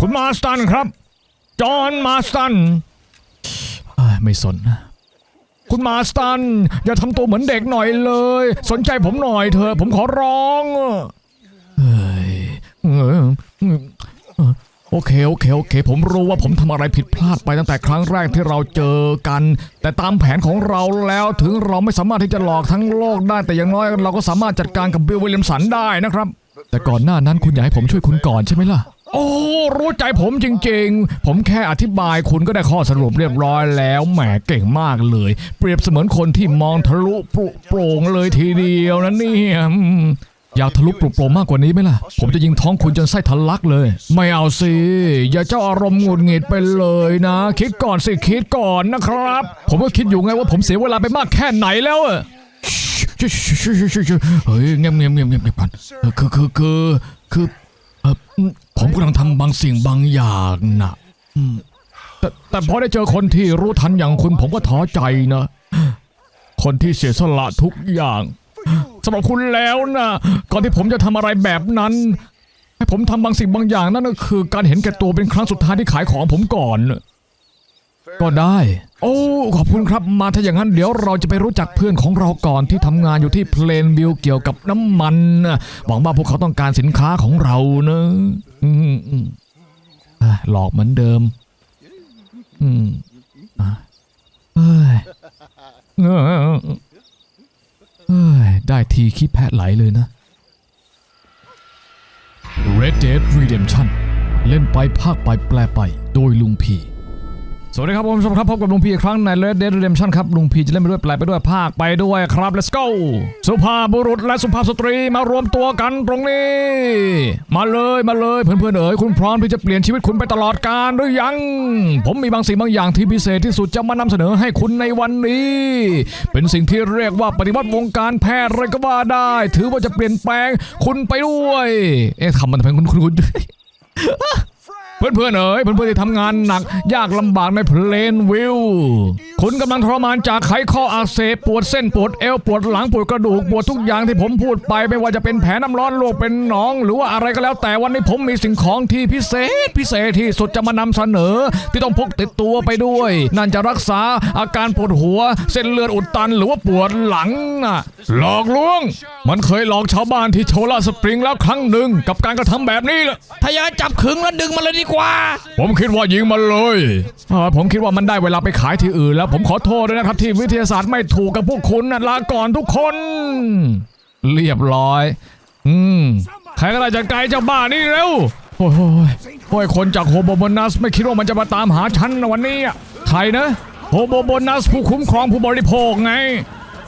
คุณมาสตันครับ จอห์นมาสตันเอ้ยไม่สนนะ คุณมาสตัน อย่าทำตัวเหมือนเด็กหน่อยเลย สนใจผมหน่อยเถอะผมขอร้องเฮ้ยเออเออโอเคโอเคโอเค ผมรู้ว่าผมทำอะไรผิดพลาดไปตั้งแต่ครั้งแรกที่เราเจอกัน แต่ตามแผนของเราแล้วถึงเราไม่สามารถที่จะหลอกทั้งโลกได้แต่อย่างน้อยเราก็สามารถจัดการกับบิลวิลเลียมสันได้นะครับ แต่ก่อนหน้านั้นคุณอยากให้ผมช่วยคุณก่อนใช่ไหมล่ะ โอ้รู้ใจผมจริงๆ ผมแค่อธิบายคุณก็ได้ข้อสรุปเรียบร้อยแล้วแหมเก่งมากเลย เปรียบเสมือนคนที่มองทะลุปรุโปร่งเลยทีเดียวนะเนี่ยอืมอยากทะลุปรุโปร่งมากกว่านี้ไหมล่ะ ผมจะยิงท้องคุณจนไส้ทะลักเลย ไม่เอาสิ อย่าเจ้าอารมณ์หงุดหงิดไปเลยนะ คิดก่อนสิคิดก่อนนะครับ ผมก็คิดอยู่ไงว่าผมเสียเวลาไปมากแค่ไหนแล้วอะเฮ้ยเงียบเงียบเงียบเงียบเงียบก่อนคือคือคือคือ เออผมกำลังทำบางสิ่งบางอย่างนะอืมแต่แต่พอได้เจอคนที่รู้ทันอย่างคุณผมก็ท้อใจนะ คนที่เสียสละทุกอย่างสำหรับคุณแล้วนะก่อนที่ผมจะทำอะไรแบบนั้น ให้ผมทำบางสิ่งบางอย่างนั่นก็คือ การเห็นแก่ตัวเป็นครั้งสุดท้ายที่ขายของผมก่อน ก็ได้ โอ้ ขอบคุณครับมาถ้าอย่างนั้นเดี๋ยวเราจะไปรู้จักเพื่อนของเราก่อนที่ทำงานอยู่ที่เพลนวิวเกี่ยวกับน้ำมันน่ะหวังว่าพวกเขาต้องการสินค้าของเรานะอืมอืมอะหลอกเหมือนเดิม อืมอะเฮ้ยเอ้ยเฮ้ยได้ทีขี้แพะไหลเลยนะ Red Dead Redemption เล่นไปภาคไปแปลไปโดยลุงพี สวัสดีครับผมผู้ชมครับพบกับลุงพีอีกครั้งใน Red Dead Redemption ครับลุงพีจะเล่นไปด้วยแปลไปด้วยภาคไปด้วยครับ let's go สุภาพบุรุษและสุภาพสตรีมารวมตัวกันตรงนี้ มาเลยมาเลยเพื่อนๆเอ๋ยคุณพร้อมที่จะเปลี่ยนชีวิตคุณไปตลอดกาลหรือยัง ผมมีบางสิ่งบางอย่างที่พิเศษที่สุดจะมานำเสนอให้คุณในวันนี้ เป็นสิ่งที่เรียกว่าปฏิวัติวงการแพทย์เลยก็ว่าได้ ถือว่าจะเปลี่ยนแปลงคุณไปด้วย เอ๊ะทำมันทำไมคุณคุณคุณ เพื่อนๆเอ๋ยเพื่อนๆที่ทำงานหนัก ยากลำบากในเพลนวิวคุณกำลังทรมานจากไขข้ออักเสบปวดเส้นปวดเอวปวดหลังปวดกระดูกปวดทุกอย่างที่ผมพูดไป ไม่ว่าจะเป็นแผลน้ำร้อนลวกเป็นหนอง หรือว่าอะไรก็แล้วแต่วันนี้ผมมีสิ่งของที่พิเศษ พิเศษที่สุดจะมานำเสนอ ที่ต้องพกติดตัวไปด้วย นั่นจะรักษาอาการปวดหัว เส้นเลือดอุดตันหรือว่าปวดหลังน่ะหลอกลวง มันเคยหลอกชาวบ้านที่โชลาสปริงแล้วครั้งหนึ่งกับการกระทำแบบนี้แหละถ้าอยาจับขึงแล้วดึงมันเลยดีกว่า ผมคิดว่ายิงมันเลยอ่าผมคิดว่ามันได้เวลาไปขายที่อื่น แล้วผมขอโทษด้วยนะครับที่วิทยาศาสตร์ไม่ถูกกับพวกคุณนะลาก่อนทุกคน เรียบร้อย อืมใครก็ได้จัดการไอ้เจ้าบ้านี่เร็วโอ้ยโอ้ยโอ้ยคนจากโฮโบโบนัส ไม่คิดว่ามันจะมาตามหาฉันนวันนี้อะใครนะโฮโบโบนัสผู้คุ้มครองผู้บริโภคไง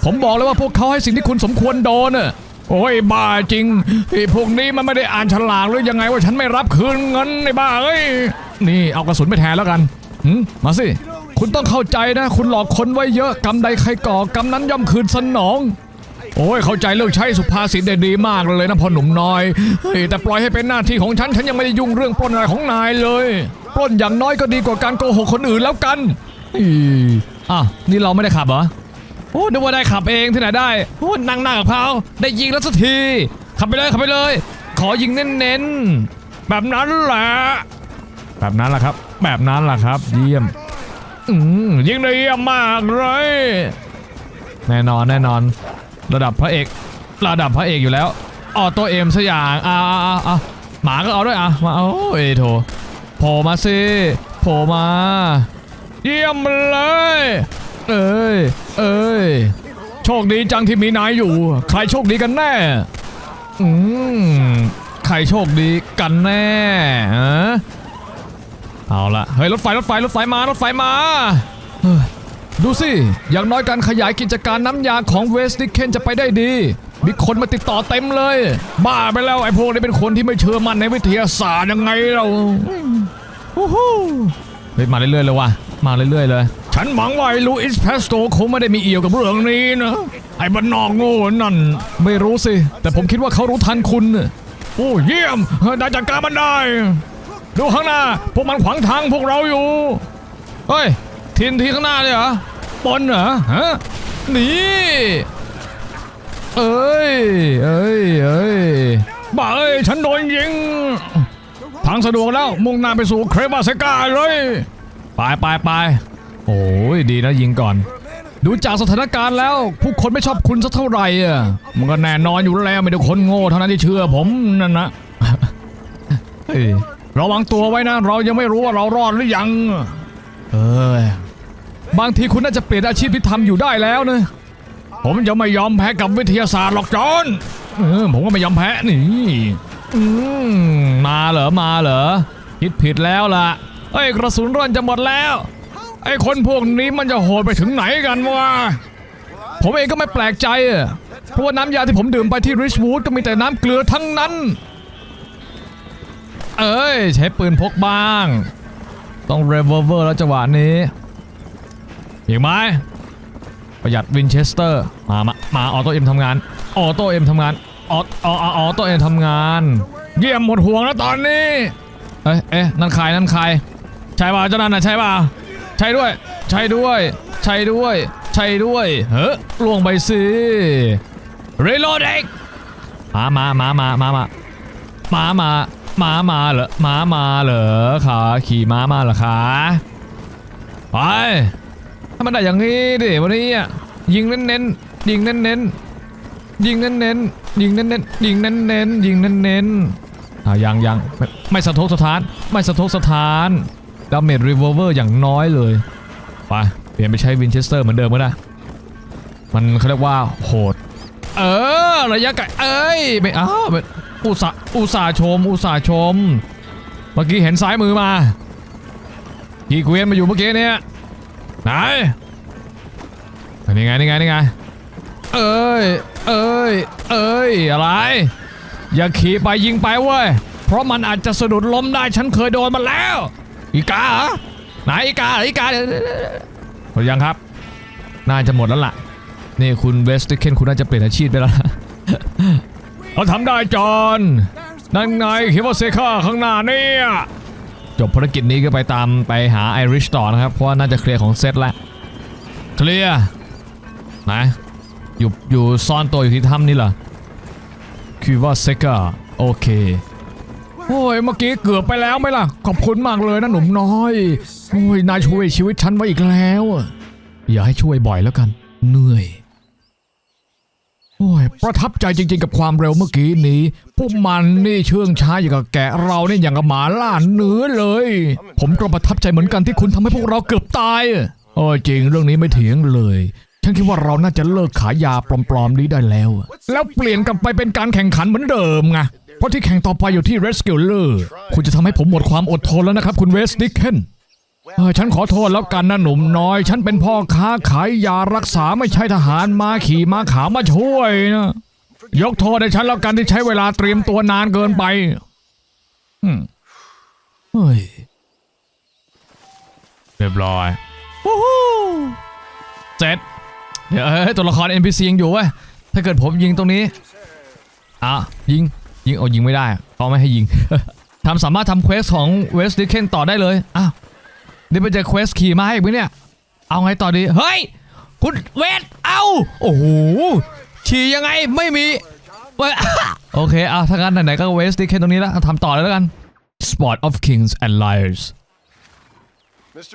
ผมบอกเลยว่าพวกเขาให้สิ่งที่คุณสมควรโดนน่ะ โอ้ยบ้าจริงไอ้พวกนี้มันไม่ได้อ่านฉลากหรือยังไงว่าฉันไม่รับคืนเงินไอ้บ้าเอ้ยนี่เอากระสุนไปแทนแล้วกันหืมมาสิคุณต้องเข้าใจนะ คุณหลอกคนไว้เยอะกรรมใดใครก่อกรรมนั้นย่อมคืนสนอง โอ้ยเข้าใจเรื่องใช้สุภาษิตได้ดีมากเลยนะพ่อหนุ่มน้อยเฮ้ยแต่ปล่อยให้เป็นหน้าที่ของฉันฉันยังไม่ได้ยุ่งเรื่องปล้นอะไรของนายเลยปล้นอย่างน้อยก็ดีกว่าการโกหกคนอื่นแล้วกันอีอะนี่เราไม่ได้ขับเหรอ โอ้นึกว่าได้ขับเองที่ไหนได้โอ้นั่งหน้ากับเขาได้ยิงแล้วสักที ขับไปเลยขับไปเลย ขอยิงเน้นๆ แบบนั้นแหละ แบบนั้นแหละครับ แบบนั้นแหละครับ เยี่ยมอืมยิงได้เยี่ยมมากเลย แน่นอนแน่นอน ระดับพระเอก ระดับพระเอกอยู่แล้วออโต้เอ็มสกอย่างอ่าอ่าอ่าหมาก็เอาด้วยอะมาเอาเอโถโผล่มาสิโผล่มา เยี่ยมเลย เอ้ย เอ้ย โชคดีจังที่มีนายอยู่ ใครโชคดีกันแน่ อืม ใครโชคดีกันแน่ฮะเอาละเฮ้ย รถไฟ รถไฟ รถไฟมา รถไฟมาเฮ้ยดูสิ อย่างน้อยการขยายกิจการน้ำยาของเวสติเคนจะไปได้ดี มีคนมาติดต่อเต็มเลย บ้าไปแล้วไอ้พวกนี้เป็นคนที่ไม่เชื่อมั่นในวิทยาศาสตร์ยังไงเราฮู้ฮู้เฮ้ยมาเรื่อยๆเลยว่ะ มาเรื่อยๆเลย ฉันหวังว่าลูอิสเพสโตคงไม่ได้มีเอี่ยวกับเรื่องนี้นะ ไอ้บ้านนอกโง่นั่น ไม่รู้สิ แต่ผมคิดว่าเขารู้ทันคุณ โอ้เยี่ยมได้จัดการมันได้ ดูข้างหน้า พวกมันขวางทางพวกเราอยู่ เฮ้ย ทินทีข้างหน้าเลยเหรอปนเหรอฮะหนีเอ้ย เอ้ย เอ้ยบ้าเอ้ย ฉันโดนยิง ทางสะดวกแล้ว มุ่งหน้าไปสู่เครบาเซกาเลย ไปไปไป โอ้ยดีนะยิงก่อน ดูจากสถานการณ์แล้ว ผู้คนไม่ชอบคุณสักเท่าไหร่อะมันก็แน่นอนอยู่แล้วไม่ได้คนโง่เท่านั้นที่เชื่อผมนั่นนะเฮ้ยระวังตัวไว้นะ เรายังไม่รู้ว่าเรารอดหรือยัง เอ้ยบางทีคุณน่าจะเปลี่ยนอาชีพที่ทำอยู่ได้แล้วนะผมจะไม่ยอมแพ้กับวิทยาศาสตร์หรอกจอนเออผมก็ไม่ยอมแพ้นี่มมาเหรอมาเหรอคิดผิดแล้วล่ะเอ้ยกระสุนร่อนจะหมดแล้ว ไอ้คนพวกนี้มันจะโหดไปถึงไหนกันวะ ผมเองก็ไม่แปลกใจอะเพราะว่าน้ำยาที่ผมดื่มไปที่ริชวูดก็มีแต่น้ำเกลือทั้งนั้น เอ้ย ใช้ปืนพกบ้าง ต้องเรเวอร์เวอร์แล้วจังหวะนี้อีกไหมประหยัดวินเชสเตอร์ มามามาออโต้เอ็มทำงาน ออโต้เอ็มทำงาน ออออออโต้เอ็มทำงาน เยี่ยมหมดห่วงแล้วตอนนี้ เอ้ยเอ๊ะนั่นใครนั่นใคร ใช่ป่ะเจ้านั่นน่ะใช่ป่ะ ใช่ด้วย ใช่ด้วย ใช่ด้วย ใช่ด้วย เฮ้ยล่วงไปสิรีโหลดเองมามามามามามามามามามาเหรอมามาเหรอขาขี่ม้ามาเหรอขาไปถ้ามันได้อย่างนี้ดิวันนี้อะยิงเน้นๆยิงเน้นๆยิงเน้นๆยิงเน้นๆยิงเน้นๆยิงเน้นๆอ่ายังยังไม่สะทกสถานไม่สะทกสถาน ดาเมจรีเวอร์เวอร์อย่างน้อยเลยไปเปลี่ยนไปใช้วินเชสเตอร์เหมือนเดิมก็ได้มันเขาเรียกว่าโหด เออระยะไกลเอ้ยไม่อ้าวไม่อุตสาอุตสาชม อุตสาชม เมื่อกี้เห็นซ้ายมือมากี่เกวียนมาอยู่เมื่อกี้เนี่ยไหนนี่ไงนี่ไงนี่ไงเอ้ยเอ้ยเอ้ยอะไร อย่าขี่ไปยิงไปเว้ยเพราะมันอาจจะสะดุดล้มได้ฉันเคยโดนมาแล้ว อีกาเหรอไหนอีกาเหรออีกาเดี๋ยวหมดยังครับน่าจะหมดแล้วล่ะนี่คุณเวสติเคนคุณน่าจะเปลี่ยนอาชีพไปแล้วนะเราทำได้จอนนั่นไงคิดว่าเซค่าข้างหน้าเนี่ยจบภารกิจนี้ก็ไปตามไปหาไอริชต่อนะครับ เพราะว่าน่าจะเคลียร์ของเซตแล้วเคลียร์ไหนอยู่อยู่ซ่อนตัวอยู่ที่ถ้ำนี่เหรอคือว่าเซกาโอเค โอ้ยเมื่อกี้เกือบไปแล้วไหมล่ะ ขอบคุณมากเลยนะหนุ่มน้อย โอ้ยนายช่วยชีวิตฉันไว้อีกแล้วอย่าให้ช่วยบ่อยแล้วกัน เหนื่อยโอ้ยประทับใจจริง ๆ กับความเร็วเมื่อกี้นี้ พวกมันนี่เชื่องช้าอย่างกับแกะเรานี่อย่างกับหมาล่าเนื้อเลย ผมก็ประทับใจเหมือนกันที่คุณทำให้พวกเราเกือบตายโอ้จริงเรื่องนี้ไม่เถียงเลยฉันคิดว่าเราน่าจะเลิกขายยาปลอมๆนี้ได้แล้ว แล้วเปลี่ยนกลับไปเป็นการแข่งขันเหมือนเดิมไง ราะที่แข่งต่อไปอยู่ที่ Red s k i l l e r คุณจะทำให้ผมหมดความอดทนแล้วนะครับคุณเวสดิเคนเออฉันขอโทษแล้วกันนะหนุ่มน้อย ฉันเป็นพ่อค้าขายยารักษาไม่ใช่ทหารมาขี่ม้าขาวมาช่วยนะยกโทษให้ฉันแล้วกันที่ใช้เวลาเตรียมตัวนานเกินไปอืมเฮ้ยเรียบร้อยวู้ฮู้เสร็จเดี๋ยวเอ้ยตัวละคร NPC ยังอยู่เว้ยถ้าเกิดผมยิงตรงนี้ อะ ยิง ยิงเอายิงไม่ได้เขาไม่ให้ยิงทำสามารถทำเควสของเวสติเคนต่อได้เลยอ้าวนี่เป็นจะเควสขี่ม้าอีกไหมเนี่ย เอาไงต่อดี เฮ้ย คุณเวสเอาโอ้โหฉี่ยังไงไม่มีเว้ยโอเคเอาถ้างั้นไหนๆก็เวสติเคนตรงนี้แล้วทำต่อเลยแล้วกัน Sport of Kings and Liars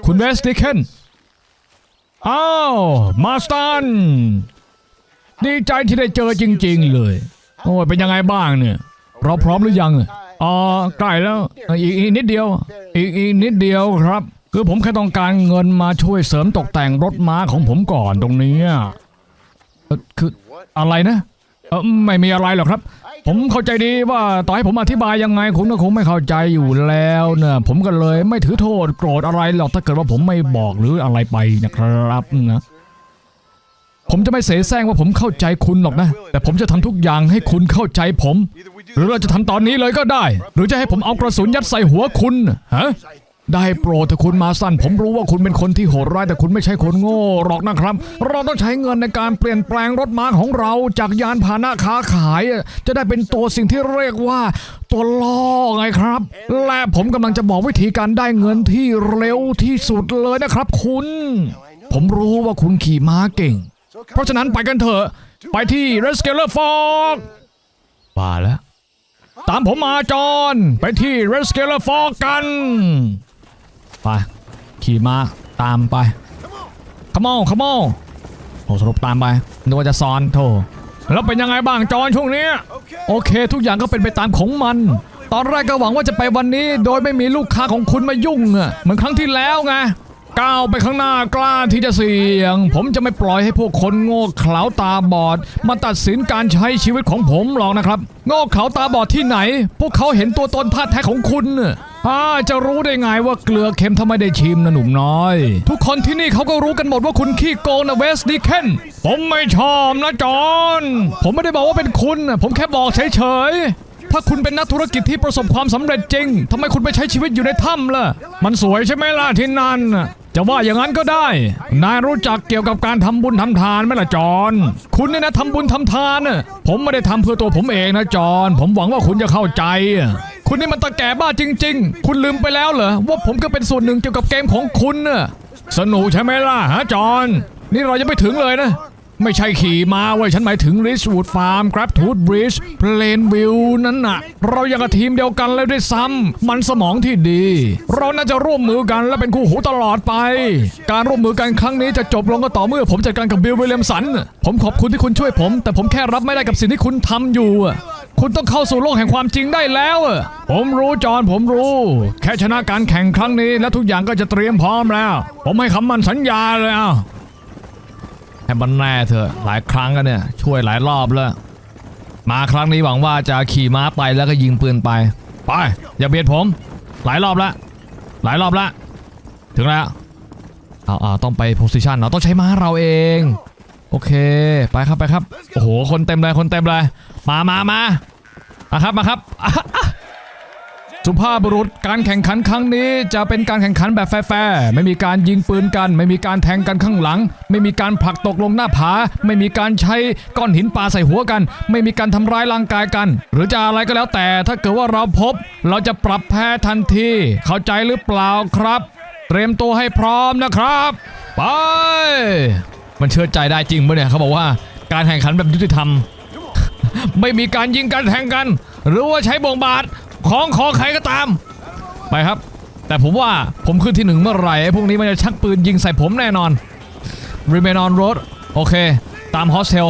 คุณเวสติเคนอ้าวมาสตันดีใจที่ได้เจอจริง ๆ เลย โอ้ยเป็นยังไงบ้างเนี่ย เราพร้อมหรือยังอ๋อใกล้แล้วอีกอีกนิดเดียว อีกอีกนิดเดียวครับ คือผมแค่ต้องการเงินมาช่วยเสริมตกแต่งรถม้าของผมก่อนตรงนี้คืออะไรนะเออไม่มีอะไรหรอกครับ ผมเข้าใจดีว่าต่อให้ผมอธิบายยังไงคุณก็คงไม่เข้าใจอยู่แล้วเนะผมก็เลยไม่ถือโทษโกรธอะไรหรอกถ้าเกิดว่าผมไม่บอกหรืออะไรไปนะครับนะ ผมจะไม่เสแสร้งว่าผมเข้าใจคุณหรอกนะ แต่ผมจะทำทุกอย่างให้คุณเข้าใจผม หรือเราจะทำตอนนี้เลยก็ได้ หรือจะให้ผมเอากระสุนยัดใส่หัวคุณฮะได้โปรดเถอะคุณมาสั้นผมรู้ว่าคุณเป็นคนที่โหดร้ายแต่คุณไม่ใช่คนโง่หรอกนะครับ เราต้องใช้เงินในการเปลี่ยนแปลงรถม้าของเราจากยานพาหนะค้าขาย จะได้เป็นตัวสิ่งที่เรียกว่าตัวล่อไงครับ และผมกำลังจะบอกวิธีการได้เงินที่เร็วที่สุดเลยนะครับ คุณ ผมรู้ว่าคุณขี่ม้าเก่ง เพราะฉะนั้นไปกันเถอะไปที่ r e s c u e r Fog ว่าแล้ว ตามผมมาจอนไปที่ r e s c a l e r f o r กัน ไป ขี่มาตามไปขมอขมอโอ้สรุปตามไปนึกว่าจะซ้อนโธ่แล้วเป็นยังไงบ้างจอนช่วงนี้ โอเค ทุกอย่างก็เป็นไปตามของมัน ตอนแรกก็หวังว่าจะไปวันนี้ โดยไม่มีลูกค้าของคุณมายุ่งอะเหมือนครั้งที่แล้วไง ก้าวไปข้างหน้ากล้าที่จะเสี่ยง ผมจะไม่ปล่อยให้พวกคนโง่เขลาตาบอด มาตัดสินการใช้ชีวิตของผมหรอกนะครับ โง่เขลาตาบอดที่ไหน พวกเขาเห็นตัวตนท่าแท้ของคุณอ่าจะรู้ได้ไงว่าเกลือเค็มถ้าไมได้ชิมนะหนุ่มน้อย ทุกคนที่นี่เขาก็รู้กันหมดว่าคุณขี้โกงนะเวสดีเคนผมไม่ชอบนะจอห์นผมไม่ได้บอกว่าเป็นคุณ ผมแค่บอกเฉยๆถ้าคุณเป็นนักธุรกิจที่ประสบความสำเร็จจริง ทำไมคุณไปใช้ชีวิตอยู่ในถ้ำล่ะ มันสวยใช่ไหมล่ะที่นั่นจะว่าอย่างนั้นก็ได้ นายรู้จักเกี่ยวกับการทำบุญทำทานไหมล่ะจอนคุณเนี่ยนะทำบุญทำทานน่ะผมไม่ได้ทำเพื่อตัวผมเองนะจอนผมหวังว่าคุณจะเข้าใจ คุณนี่มันตะแก่บ้าจริง ๆ คุณลืมไปแล้วเหรอว่าผมก็เป็นส่วนหนึ่งเกี่ยวกับเกมของคุณน่ะสนุกใช่ไหมล่ะฮะจอนนี่เรายังไม่ถึงเลยนะ ไม่ใช่ขี่มาเว้ยฉันหมายถึง Richwood Farm Crab Tooth Bridge Plainview นั่นน่ะ เรายังกับทีมเดียวกันเลยด้วยซ้ำมันสมองที่ดี เราน่าจะร่วมมือกันและเป็นคู่หูตลอดไป การร่วมมือกันครั้งนี้จะจบลงก็ต่อเมื่อผมจัดการกับบิลวิลเลียมสัน ผมขอบคุณที่คุณช่วยผม แต่ผมแค่รับไม่ได้กับสิ่งที่คุณทำอยู่คุณต้องเข้าสู่โลกแห่งความจริงได้แล้ว ผมรู้จอห์นผมรู้ แค่ชนะการแข่งครั้งนี้และทุกอย่างก็จะเตรียมพร้อมแล้ว ผมให้คำมั่นสัญญาเลยอะ ให้มันแน่เถอะหลายครั้งกันเนี่ยช่วยหลายรอบแล้ว มาครั้งนี้หวังว่าจะขี่ม้าไปแล้วก็ยิงปืนไปไปอย่าเบียดผม หลายรอบละหลายรอบละถึงแล้วเอาเอาต้องไปโพสิชันเราต้องใช้ม้าเราเอง โอเคไปครับไปครับโอ้โหคนเต็มเลยคนเต็มเลยมามามามาครับมาครับ สุภาพบุรุษการแข่งขันครั้งนี้จะเป็นการแข่งขันแบบแฟร์ๆไม่มีการยิงปืนกัน ไม่มีการแทงกันข้างหลัง ไม่มีการผลักตกลงหน้าผา ไม่มีการใช้ก้อนหินปาใส่หัวกัน ไม่มีการทำร้ายร่างกายกัน หรือจะอะไรก็แล้วแต่ถ้าเกิดว่าเราพบ เราจะปรับแพ้ทันที เข้าใจหรือเปล่าครับ เตรียมตัวให้พร้อมนะครับ ไป มันเชื่อใจได้จริงปะเนี่ยเขาบอกว่าการแข่งขันแบบยุติธรรม ไม่มีการยิงกันแทงกัน หรือว่าใช้บ่งบาด ของของใครก็ตาม ไปครับ แต่ผมว่าผมขึ้นที่หนึ่งเมื่อไหร่ไอ้พวกนี้มันจะชักปืนยิงใส่ผมแน่นอน Remain on road โอเค ตามโฮสเทล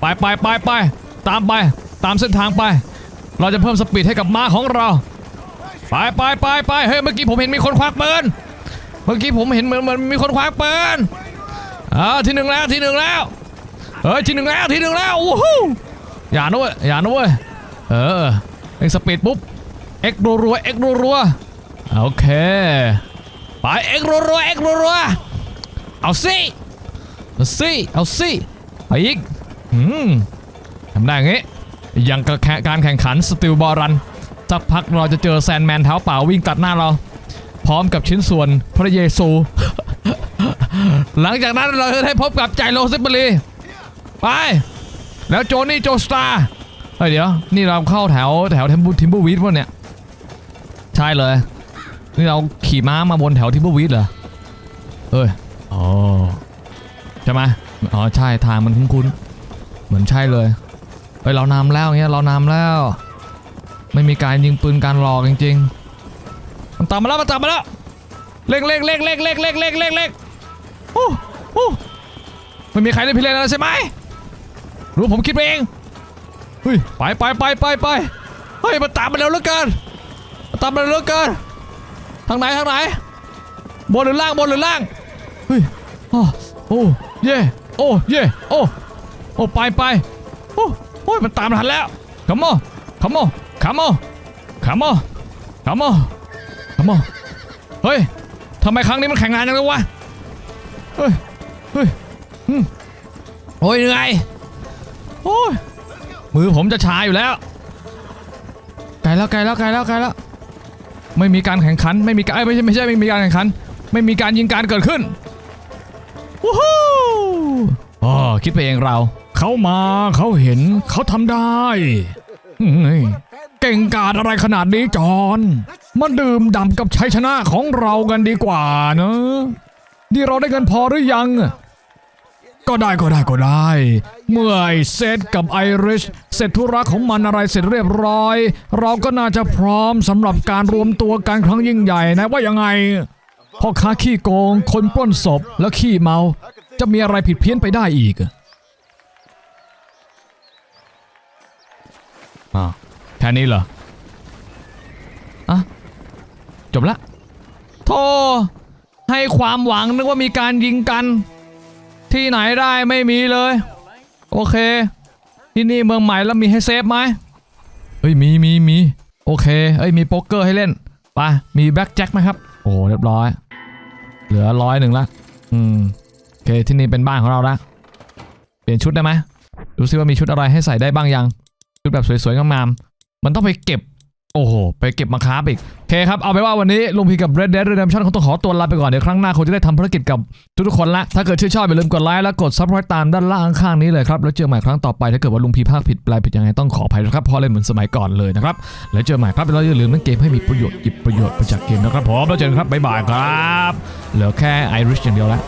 ไปไปไปไปตามไป ตามเส้นทางไป เราจะเพิ่มสปีดให้กับม้าของเรา ไปไปไปไปเฮ้ยเมื่อกี้ผมเห็นมีคนควักปืนเมื่อกี้ผมเห็นเหมือนเหมือนมีคนควักปืนอ่าที่หนึ่งแล้วที่หนึ่งแล้ว เฮ้ยที่หนึ่งแล้วที่หนึ่งแล้วโอ้โหอย่านะเว้ยอย่านะเว้ย เออเอ็กสปีดปุ๊บ เอ็กรัวๆเอ็กรัวๆโอเค ไปเอ็กรัวๆเอ็กรัวๆเอาสิเอาสิเอาสิเอาอีกอืมทำได้อย่างงี้ยังกับแข่งการแข่งขันสติลบอลรันสักพักเราจะเจอแซนแมนเท้าเปล่าวิ่งตัดหน้าเรา พร้อมกับชิ้นส่วนพระเยซู หลังจากนั้นเราจะได้พบกับใจโลซิบเบรีไป แล้วโจนี่โจสตาร์เฮ้ยเดี๋ยว นี่เราเข้าแถวแถวเทมบูทิมบอร์วีดวะเนี่ย ใช่เลย นี่เราขี่ม้ามาบนแถวทิมเบอร์วีดเหรอ เอ้ย อ๋อ ใช่ไหมอ๋อ ใช่ทางมันคุ้นๆ เหมือนใช่เลย เฮ้ย เรานำแล้วเงี้ย เรานำแล้ว ไม่มีการยิงปืนการหลอกจริงๆ มันตามมาแล้ว มันตามมาแล้วเร่งเร่งเร่งเร่งเร่งเร่งเร่งเร่งเร่งโอ้โอ้ไม่มีใครได้พิเรนแล้วใช่ไหมรู้ผมคิดไปเอง เฮ้ย ไปไปไปไปไปเฮ้ย มันตามมาเร็วเหลือเกินมัน ตามมาเร็วเหลือเกินทางไหนทางไหน บนหรือล่างบนหรือล่าง เฮ้ยอ้โอ้เย่โอ้เย่โอ้โอ้ไปไปโอ้โอ้ยมันตามทันแล้วขโมยขโมยขโมยขโมยขโมยขโมยเฮ้ยทำไมครั้งนี้มันแข่งงานจังเลยวะเฮ้ยเฮ้ยอืมโอ้ยเหนื่อยโอ้ยมือผมจะชาอยู่แล้วไกลแล้วไกลแล้วไกลแล้วไกลแล้ว ไม่มีการแข่งขันไม่มีการเอ้ไม่ใช่ไม่ใช่ไม่มีการแข่งขัน ไม่มีการยิงการเกิดขึ้นวู้ฮู้อ๋อคิดไปเองเรา เขามาเขาเห็นเขาทำได้เฮ้ยเก่งกาจอะไรขนาดนี้จอนมาดื่มด่ำกับชัยชนะของเรากันดีกว่าเนอะนี่เราได้เงินพอหรือยัง ก็ได้ก็ได้ก็ได้ เมื่อไอเซตกับไอริชเสร็จธุระของมันอะไรเสร็จเรียบร้อย เราก็น่าจะพร้อมสำหรับการรวมตัวกันครั้งยิ่งใหญ่นะว่ายังไงพ่อค้าขี้โกง คนปล้นศพแล้วขี้เมา จะมีอะไรผิดเพี้ยนไปได้อีกอ่าแค่นี้เหรออะจบละโธ่ให้ความหวังนึกว่ามีการยิงกัน ที่ไหนได้ไม่มีเลย โอเค ที่นี่เมืองใหม่แล้วมีให้เซฟไหมเฮ้ยมีมีมีโอเคเอ้ยมีโป๊กเกอร์ให้เล่นไปมีแบ็กแจ็คไหมครับ โอ้เรียบร้อย เหลือร้อยหนึ่งละอืมโอเคที่นี่เป็นบ้านของเราละเปลี่ยนชุดได้ไหมดูซิว่ามีชุดอะไรให้ใส่ได้บ้างยังชุดแบบสวยๆงามๆมันต้องไปเก็บ โอ้โห ไปเก็บมาคราอีกโอเคครับ เอาไปนว่าวันนี้ลุงพีกับ Red Dead Redemption คงต้องขอตัวลาไปก่อน เดี๋ยวครั้งหน้าคงจะได้ทำภารกิจกับทุกๆคนละ ถ้าเกิดชื่นชอบอย่าลืมกดไลค์และกด subscribe ตามด้านล่างข้างนี้เลยครับ แล้วเจอใหม่ครั้งต่อไป ถ้าเกิดว่าลุงพีภาคผิดแปลผิดยังไงต้องขออภัยนะครับเพราะเล่นเหมือนสมัยก่อนเลยนะครับ แล้วเจอใหม่ครับแล้วอย่าลืมเล่นเกมให้มีประโยชน์หยิบประโยชน์มาจากเกมนะครับผมแล้วเจอกันครับบ๊ายบายครับเหลือแค่ไอริชอย่างเดียวแล้ว